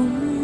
Ooh.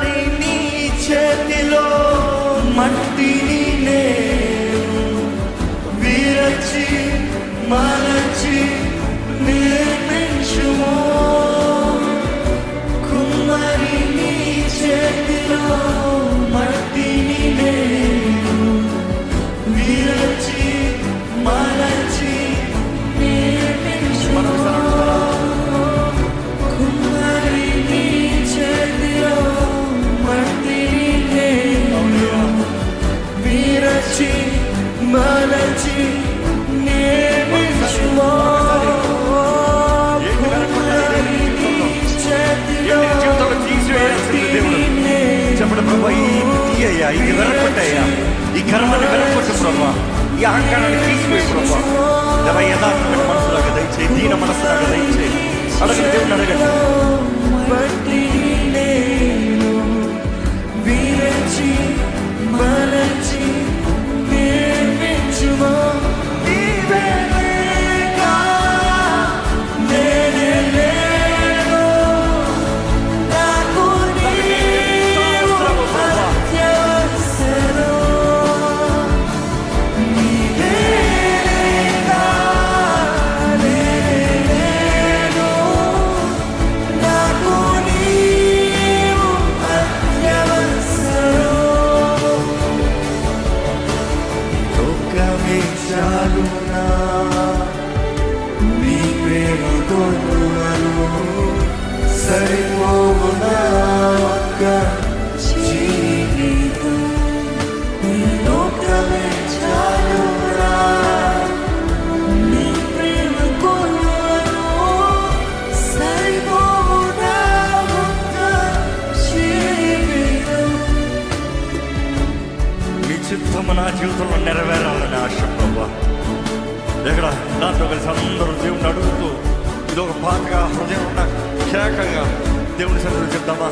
তারি নিচে দিলো। ಈಗ ವಿರಲ್ಪಟ್ಟಯ್ಯ ಈ ಕರ್ಮನ ವಿರಲ್ಪಟ್ಟು ಪ್ರಭು ಈ ಅಹಂಕಾರನ తీసిపోయి ప్రభు. దేవ యథార్థమైన మనసులాగా దయచేయి దీన మనసులాగా దయచేయి. అలాగే దేవుని అడగండి. ప్రత్యేకంగా దేవుని సన్నిధిలో చెప్తామా